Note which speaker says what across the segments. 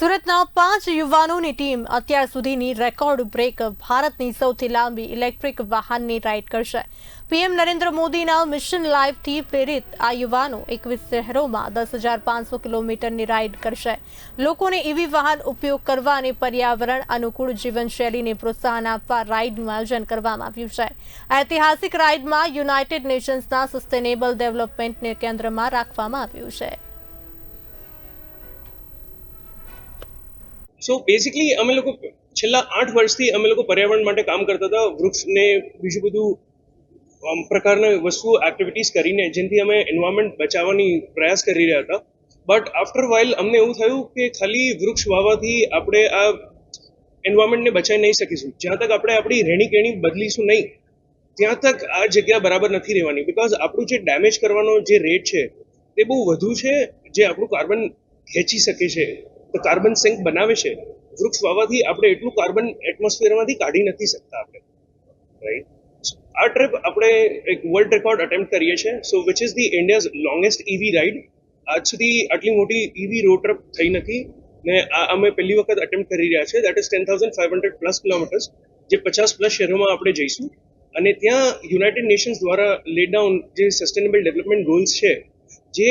Speaker 1: સુરતના પાંચ યુવાનોની ટીમ અત્યાર સુધીની રેકોર્ડ બ્રેક ભારતની સૌથી લાંબી ઇલેક્ટ્રિક વાહનની રાઇડ કરશે. પીએમ નરેન્દ્ર મોદીના મિશન લાઈફથી પ્રેરિત આ યુવાનો એકવીસ શહેરોમાં દસ હજાર પાંચસો કિલોમીટરની રાઇડ કરશે. લોકોને ઇવી વાહન ઉપયોગ કરવા અને પર્યાવરણ અનુકૂળ જીવનશૈલીને પ્રોત્સાહન આપવા રાઇડનું આયોજન કરવામાં આવ્યું છે. ઐતિહાસિક રાઇડમાં યુનાઇટેડ નેશન્સના સસ્ટેનેબલ ડેવલપમેન્ટને કેન્દ્રમાં રાખવામાં આવ્યું છે.
Speaker 2: સો બેઝિકલી અમે લોકો છેલ્લા આઠ વર્ષથી અમે લોકો પર્યાવરણ માટે કામ કરતા હતા. વૃક્ષને, બીજું બધું પ્રકારના વસ્તુ એક્ટિવિટીઝ કરીને, જેનાથી અમે એન્વાયરમેન્ટ બચાવવાની પ્રયાસ કરી રહ્યા હતા. બટ આફ્ટર વાઇલ અમને એવું થયું કે ખાલી વૃક્ષ વાવવાથી આપણે આ એન્વાયરમેન્ટને બચાવી નહીં શકીશું. જ્યાં તક આપણે આપણી રહેણી કેણી બદલીશું નહીં, ત્યાં તક આ જગ્યા બરાબર નથી રહેવાની. બિકોઝ આપણું જે ડેમેજ કરવાનો જે રેટ છે, તે બહુ વધુ છે, જે આપણું કાર્બન ખેંચી શકે છે. તો કાર્બન સિંક બનાવે છે, વૃક્ષ વાવવાથી આપણે એટલું કાર્બન એટમોસ્ફિયરમાંથી કાઢી નથી શકતા આપણે રાઈટ આ ટ્રીપ આપણે એક વર્લ્ડ રેકોર્ડ અટેમ્પ્ટ કરીએ છીએ so which is the India's longest EV ride આજ સુધી આટલી મોટી ઈવી રોડ ટ્રીપ થઈ નથી, ને આ અમે પહેલી વખત અટેમ્પ્ટ કરી રહ્યા છે that is ten thousand five hundred plus kilometres જે પચાસ પ્લસ શહેરોમાં આપણે જઈશું. અને ત્યાં યુનાઇટેડ નેશન્સ દ્વારા લેડ ડાઉન જે સસ્ટેનેબલ ડેવલપમેન્ટ ગોલ્સ છે, જે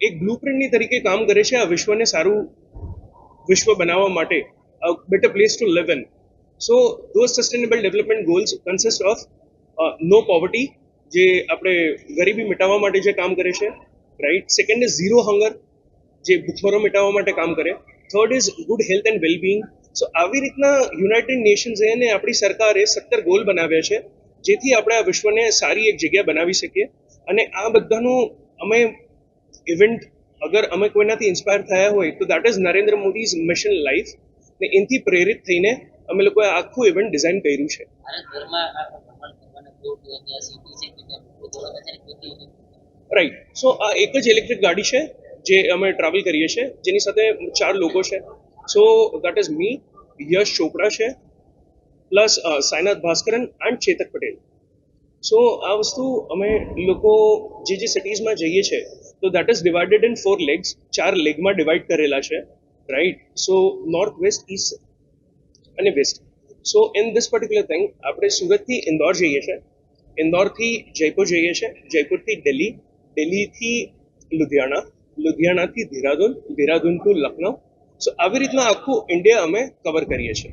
Speaker 2: એક બ્લુપ્રિન્ટની તરીકે કામ કરે છે, આ વિશ્વને સારું વિશ્વ બનાવવા માટે better place to live in so those sustainable development goals consist of no poverty જે આપણે ગરીબી મિટાવવા માટે જે કામ કરે છે right second is zero hunger જે ભૂખમરો મિટાવવા માટે કામ કરે. Third is good health and wellbeing so આવી રીતના યુનાઇટેડ નેશન્સ અને આપણી સરકારે સત્તર ગોલ બનાવ્યા છે, જેથી આપણે આ વિશ્વને સારી એક જગ્યા બનાવી શકીએ. અને આ બધાનું અમે ઇવેન્ટ અગર અમે કોઈનાથી ઇન્સ્પાયર થયા હોય તો that is Narendra Modi's mission life ને એનથી પ્રેરિત થઈને અમે લોકોએ આખું ઇવેન્ટ ડિઝાઇન કર્યું છે. રાઈટ સો આ એક જ ઇલેક્ટ્રિક ગાડી છે જે અમે ટ્રાવેલ કરીએ છીએ જેની સાથે ચાર લોકો છે. સો દેટ ઇઝ મી યશ ચોપડા છે plus Sainath Bhaskaran and Chetak Patel. So આ વસ્તુ અમે લોકો જે જે સિટીઝમાં જઈએ છીએ તો that is divided in four legs ચાર લેગમાં ડિવાઈડ કરેલા છે. Right so north west east અને west so in this particular thing આપણે સુરતથી ઇન્દોર જઈએ છીએ. ઇન્દોરથી જયપુર જઈએ છીએ. જયપુરથી દિલ્હી, દિલ્હીથી લુધિયાણા, લુધિયાણાથી દેહરાદૂન દેહરાદૂન ટુ લખનઉ. સો આવી રીતના આખું ઇન્ડિયા અમે કવર કરીએ છીએ.